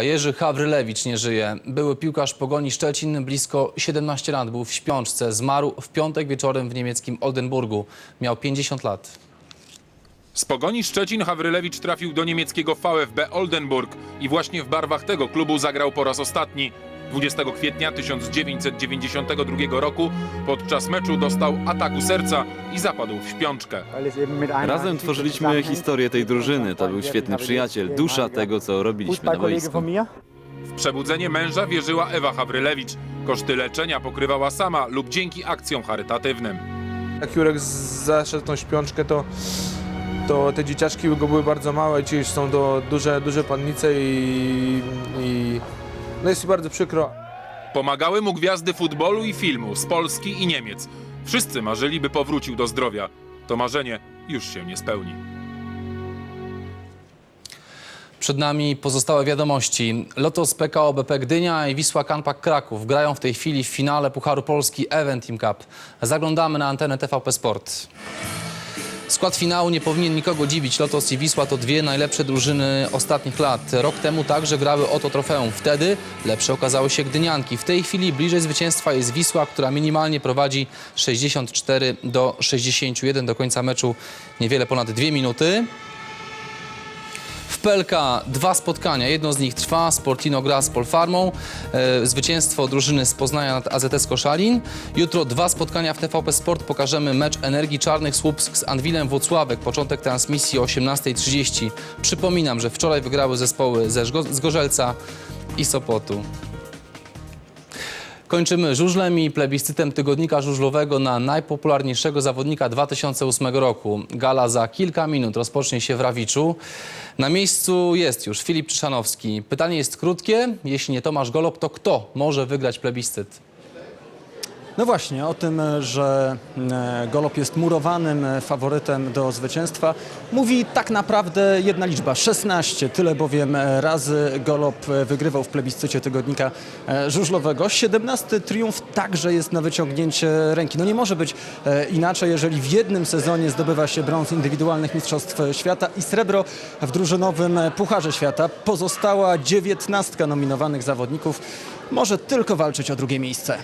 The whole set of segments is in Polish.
Jerzy Hawrylewicz nie żyje. Były piłkarz Pogoni Szczecin, blisko 17 lat, był w śpiączce. Zmarł w piątek wieczorem w niemieckim Oldenburgu. Miał 50 lat. Z Pogoni Szczecin Hawrylewicz trafił do niemieckiego VfB Oldenburg i właśnie w barwach tego klubu zagrał po raz ostatni. 20 kwietnia 1992 roku podczas meczu dostał ataku serca i zapadł w śpiączkę. Razem tworzyliśmy historię tej drużyny. To był świetny przyjaciel, dusza tego, co robiliśmy na boisku. W przebudzenie męża wierzyła Ewa Hawrylewicz. Koszty leczenia pokrywała sama lub dzięki akcjom charytatywnym. Jak Jurek zaszedł tą śpiączkę, to, to te dzieciaczki go były bardzo małe, ci już są do, duże, duże pannice i, i no jest mi bardzo przykro. Pomagały mu gwiazdy futbolu i filmu z Polski i Niemiec. Wszyscy marzyli, by powrócił do zdrowia. To marzenie już się nie spełni. Przed nami pozostałe wiadomości. Lotos PKO BP Gdynia i Wisła Kanpak Kraków grają w tej chwili w finale Pucharu Polski Event Team Cup. Zaglądamy na antenę TVP Sport. Skład finału nie powinien nikogo dziwić. Lotos i Wisła to dwie najlepsze drużyny ostatnich lat. Rok temu także grały o to trofeum. Wtedy lepsze okazały się Gdynianki. W tej chwili bliżej zwycięstwa jest Wisła, która minimalnie prowadzi 64 do 61 do końca meczu. Niewiele ponad dwie minuty. PLK dwa spotkania. Jedno z nich trwa. Sportino gra z Polfarmą. E, zwycięstwo drużyny z Poznania nad AZS Koszalin. Jutro dwa spotkania w TVP Sport. Pokażemy mecz Energii Czarnych Słupsk z Anwilem Włocławek. Początek transmisji o 18.30. Przypominam, że wczoraj wygrały zespoły ze Żgo- z Gorzelca i Sopotu. Kończymy żużlem i plebiscytem tygodnika żużlowego na najpopularniejszego zawodnika 2008 roku. Gala za kilka minut rozpocznie się w Rawiczu. Na miejscu jest już Filip Czyszanowski. Pytanie jest krótkie. Jeśli nie Tomasz Golob, to kto może wygrać plebiscyt? No właśnie, o tym, że e, Golob jest murowanym e, faworytem do zwycięstwa, mówi tak naprawdę jedna liczba 16. Tyle bowiem e, razy Golob e, wygrywał w plebiscycie tygodnika żużlowego. 17 triumf także jest na wyciągnięcie ręki. No nie może być inaczej, jeżeli w jednym sezonie zdobywa się brąz indywidualnych mistrzostw świata i srebro w drużynowym Pucharze Świata. Pozostała 19 nominowanych zawodników może tylko walczyć o drugie miejsce.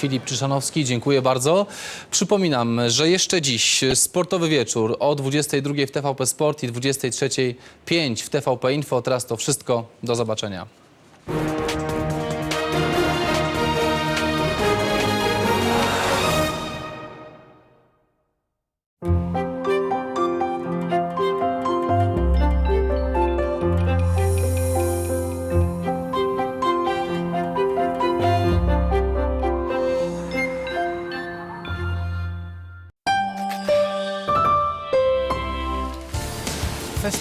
Filip Czyszanowski, dziękuję bardzo. Przypominam, że jeszcze dziś sportowy wieczór o 22 w TVP Sport i 23.05 w TVP Info. Teraz to wszystko. Do zobaczenia.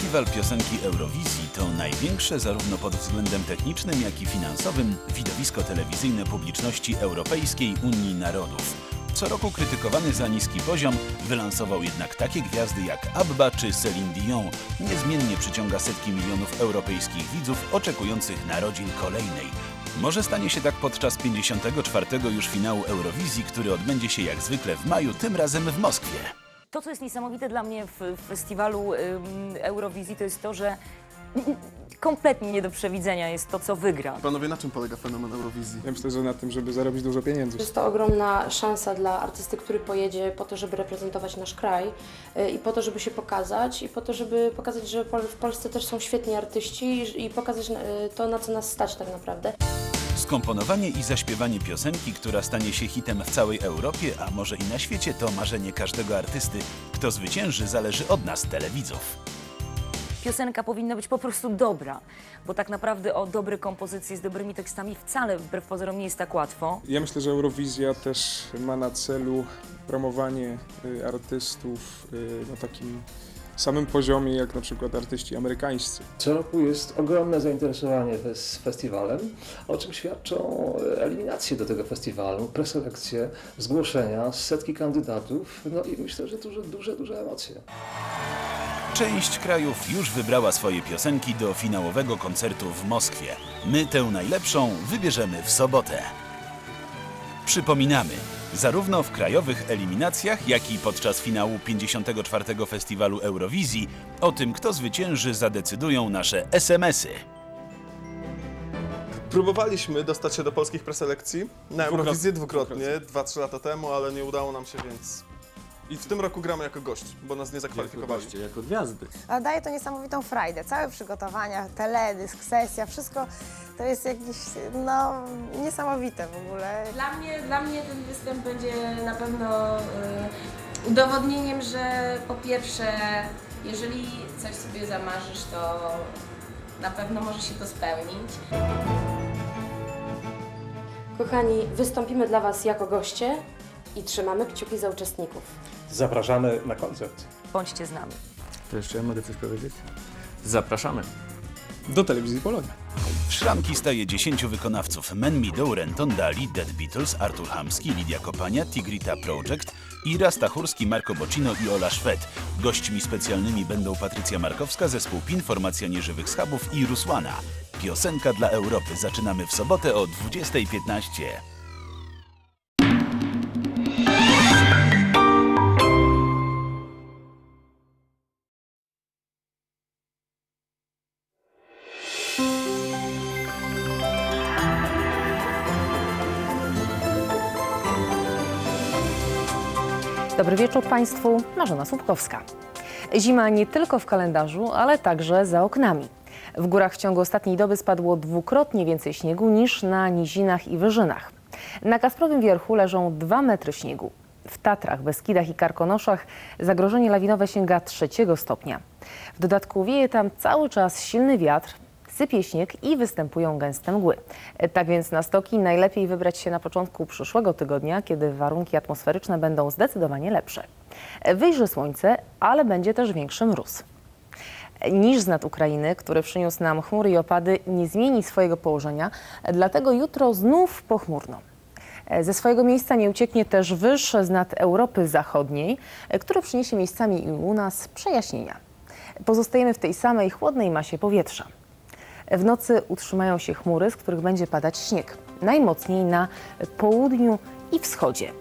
Festiwal Piosenki Eurowizji to największe zarówno pod względem technicznym, jak i finansowym widowisko telewizyjne publiczności Europejskiej Unii Narodów. Co roku krytykowany za niski poziom, wylansował jednak takie gwiazdy jak ABBA czy Celine Dion. Niezmiennie przyciąga setki milionów europejskich widzów oczekujących narodzin kolejnej. Może stanie się tak podczas 54. już finału Eurowizji, który odbędzie się jak zwykle w maju, tym razem w Moskwie. To, co jest niesamowite dla mnie w, w festiwalu ym, Eurowizji, to jest to, że kompletnie nie do przewidzenia jest to, co wygra. Panowie, na czym polega fenomen Eurowizji? Ja myślę, że na tym, żeby zarobić dużo pieniędzy. Jest to ogromna szansa dla artysty, który pojedzie po to, żeby reprezentować nasz kraj y, i po to, żeby się pokazać i po to, żeby pokazać, że Pol- w Polsce też są świetni artyści i, i pokazać y, to, na co nas stać tak naprawdę. Skomponowanie i zaśpiewanie piosenki, która stanie się hitem w całej Europie, a może i na świecie, to marzenie każdego artysty. Kto zwycięży, zależy od nas, telewidzów. Piosenka powinna być po prostu dobra, bo tak naprawdę o dobre kompozycje z dobrymi tekstami wcale wbrew pozorom nie jest tak łatwo. Ja myślę, że Eurowizja też ma na celu promowanie y, artystów y, na takim samym poziomie jak na przykład artyści amerykańscy. Co roku jest ogromne zainteresowanie fes- festiwalem, o czym świadczą e, eliminacje do tego festiwalu, preselekcje, zgłoszenia, setki kandydatów, no i myślę, że duże, duże, duże emocje. Część krajów już wybrała swoje piosenki do finałowego koncertu w Moskwie. My tę najlepszą wybierzemy w sobotę. Przypominamy, zarówno w krajowych eliminacjach, jak i podczas finału 54. Festiwalu Eurowizji, o tym, kto zwycięży, zadecydują nasze SMS-y. Próbowaliśmy dostać się do polskich preselekcji na Eurowizję dwukrotnie, Dwukrotnie. dwa, trzy lata temu, ale nie udało nam się, więc... I w tym roku gramy jako gość, bo nas nie zakwalifikowali. jako gwiazdy. Ale daje to niesamowitą frajdę. Całe przygotowania, teledysk, sesja, wszystko to jest jakieś, no, niesamowite w ogóle. Dla mnie, dla mnie ten występ będzie na pewno y, udowodnieniem, że po pierwsze, jeżeli coś sobie zamarzysz, to na pewno może się to spełnić. Kochani, wystąpimy dla Was jako goście i trzymamy kciuki za uczestników. Zapraszamy na koncert. Bądźcie z nami. To jeszcze ja mogę coś powiedzieć? Zapraszamy. Do telewizji Polonia. W szranki staje 10 wykonawców. Men Meadow, Renton Dali, Dead Beatles, Artur Hamski, Lidia Kopania, Tigrita Project, Ira Stachurski, Marco Bocino i Ola Szwed. Gośćmi specjalnymi będą Patrycja Markowska, zespół PIN, Formacja Nieżywych Schabów i Rusłana. Piosenka dla Europy. Zaczynamy w sobotę o 20.15. Wieczór Państwu, Marzena Słupkowska. Zima nie tylko w kalendarzu, ale także za oknami. W górach w ciągu ostatniej doby spadło dwukrotnie więcej śniegu niż na nizinach i wyżynach. Na Kasprowym Wierchu leżą 2 metry śniegu. W Tatrach, Beskidach i Karkonoszach zagrożenie lawinowe sięga trzeciego stopnia. W dodatku wieje tam cały czas silny wiatr, sypie śnieg i występują gęste mgły. Tak więc na stoki najlepiej wybrać się na początku przyszłego tygodnia, kiedy warunki atmosferyczne będą zdecydowanie lepsze. Wyjrzy słońce, ale będzie też większy mróz. Niż z nad Ukrainy, który przyniósł nam chmury i opady, nie zmieni swojego położenia, dlatego jutro znów pochmurno. Ze swojego miejsca nie ucieknie też wyż z nad Europy Zachodniej, który przyniesie miejscami i u nas przejaśnienia. Pozostajemy w tej samej chłodnej masie powietrza. W nocy utrzymają się chmury, z których będzie padać śnieg. Najmocniej na południu i wschodzie.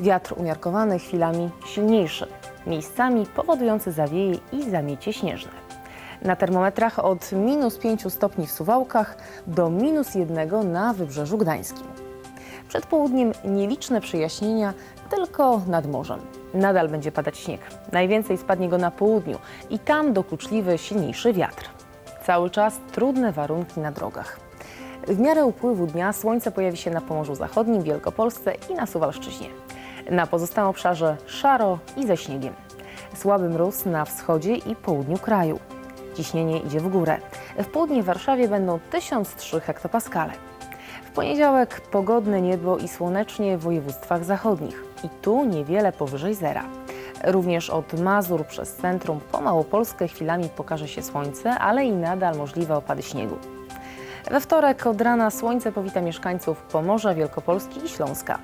Wiatr umiarkowany, chwilami silniejszy. Miejscami powodujący zawieje i zamiecie śnieżne. Na termometrach od minus 5 stopni w Suwałkach do minus 1 na Wybrzeżu Gdańskim. Przed południem nieliczne przejaśnienia tylko nad morzem. Nadal będzie padać śnieg. Najwięcej spadnie go na południu i tam dokuczliwy, silniejszy wiatr. Cały czas trudne warunki na drogach. W miarę upływu dnia słońce pojawi się na Pomorzu Zachodnim, Wielkopolsce i na Suwalszczyźnie. Na pozostałym obszarze szaro i ze śniegiem. Słaby mróz na wschodzie i południu kraju. Ciśnienie idzie w górę. W południe w Warszawie będą 1003 hektopaskale. W poniedziałek pogodne niebo i słonecznie w województwach zachodnich. I tu niewiele powyżej zera. Również od Mazur przez centrum po Małopolskę chwilami pokaże się słońce, ale i nadal możliwe opady śniegu. We wtorek od rana słońce powita mieszkańców Pomorza, Wielkopolski i Śląska.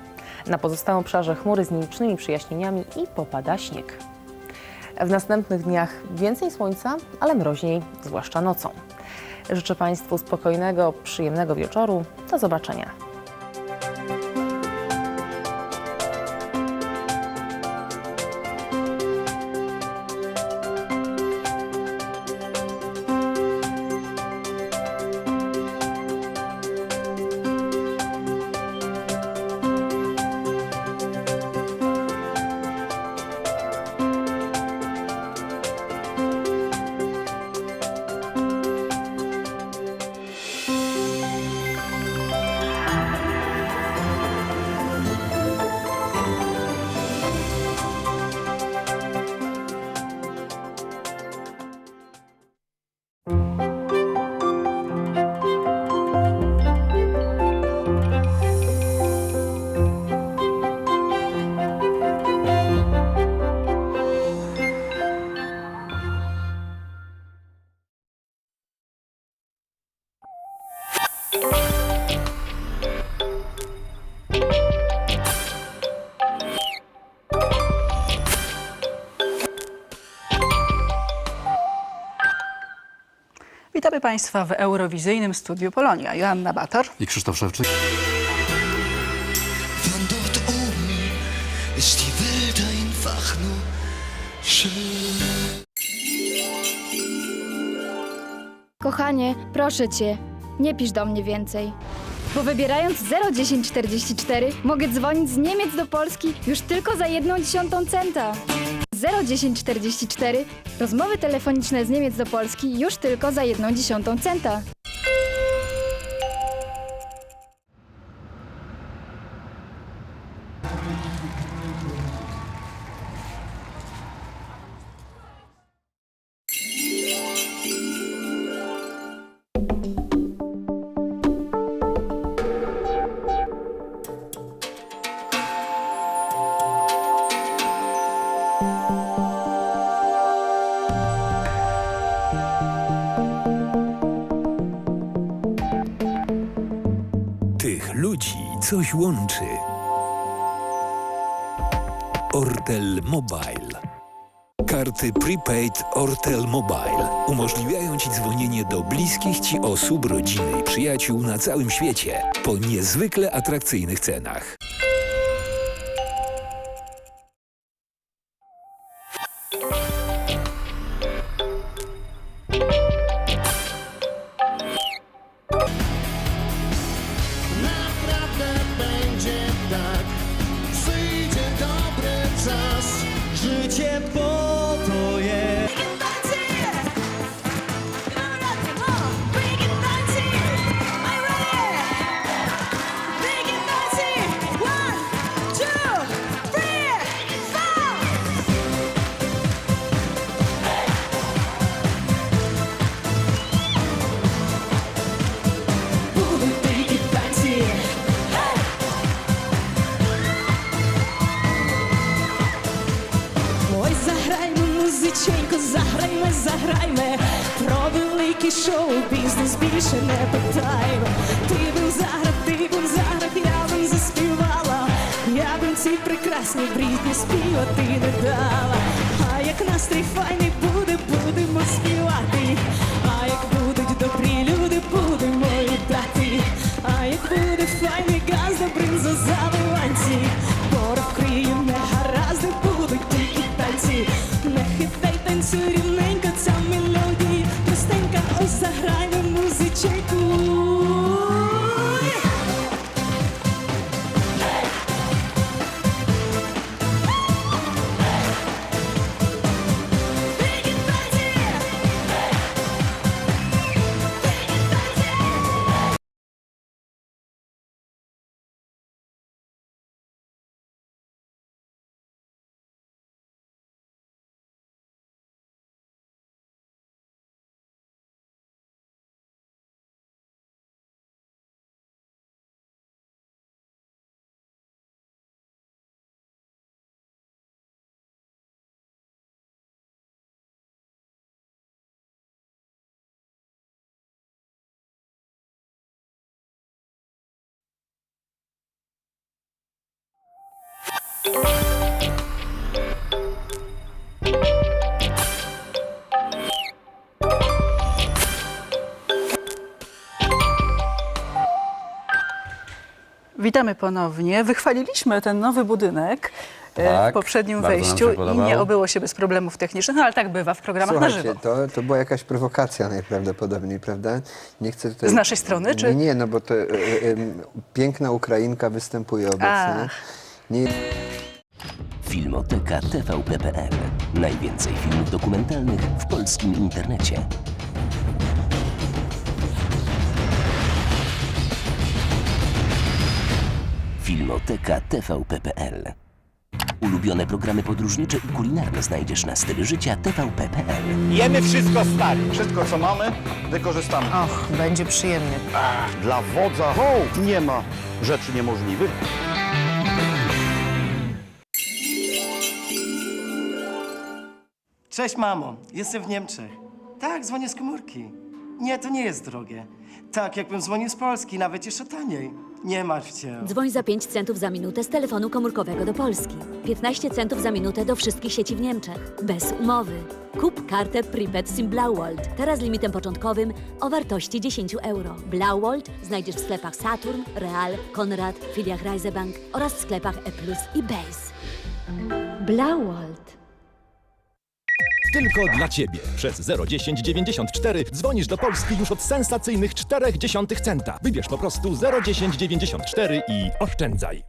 Na pozostałym obszarze chmury z nielicznymi przyjaśnieniami i popada śnieg. W następnych dniach więcej słońca, ale mroźniej, zwłaszcza nocą. Życzę Państwu spokojnego, przyjemnego wieczoru. Do zobaczenia. Witamy Państwa w Eurowizyjnym Studiu Polonia. Joanna Bator. I Krzysztof Szewczyk. Kochanie, proszę cię, nie pisz do mnie więcej. Bo wybierając 01044 mogę dzwonić z Niemiec do Polski już tylko za jedną dziesiątą centa. 01044 rozmowy telefoniczne z Niemiec do Polski już tylko za jedną dziesiątą centa. Coś łączy. Ortel Mobile. Karty prepaid Ortel Mobile umożliwiają Ci dzwonienie do bliskich Ci osób, rodziny i przyjaciół na całym świecie po niezwykle atrakcyjnych cenach. Більше не питаймо Ти б заграв, ти б заграв, я би заспівала. Я б ці прекрасні брітні співати не дала. А як настрій файний Witamy ponownie. Wychwaliliśmy ten nowy budynek e, w Tak, poprzednim bardzo nam wejściu i podobał. nie obyło się bez problemów technicznych, no ale tak bywa w programach na Słuchajcie, żywo. to, to była jakaś prowokacja najprawdopodobniej, prawda? Nie chcę tutaj... Z naszej strony, czy- Nie, nie, no bo to e, e, em, piękna Ukrainka występuje obecnie. Ach. Nie, Filmoteka TVP.pl. Najwięcej filmów dokumentalnych w polskim internecie. Filmoteka TVP.pl. Ulubione programy podróżnicze i kulinarne znajdziesz na stylu życia TVP.pl. Jemy wszystko stary. Wszystko co mamy, wykorzystamy. Och, będzie przyjemnie. Dla wodza hołd nie ma rzeczy niemożliwych. Cześć mamo, jestem w Niemczech. Tak, dzwonię z komórki. Nie, to nie jest drogie. Tak, jakbym dzwonił z Polski, nawet jeszcze taniej. Nie martw się. Dzwoń za 5 centów za minutę z telefonu komórkowego do Polski. 15 centów za minutę do wszystkich sieci w Niemczech. Bez umowy. Kup kartę Prepaid SIM Blauwald. Teraz limitem początkowym o wartości 10 euro. Blauwald znajdziesz w sklepach Saturn, Real, Konrad, filiach Reisebank oraz w sklepach E+, i Base. Blauwald. Tylko dla Ciebie. Przez 01094 dzwonisz do Polski już od sensacyjnych 0,4 centa. Wybierz po prostu 01094 i oszczędzaj.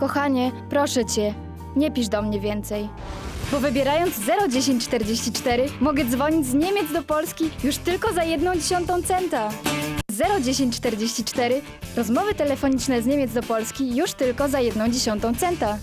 Kochanie, proszę cię, nie pisz do mnie więcej. Bo wybierając 01044 mogę dzwonić z Niemiec do Polski już tylko za jedną dziesiątą centa. 01044 rozmowy telefoniczne z Niemiec do Polski już tylko za jedną dziesiątą centa.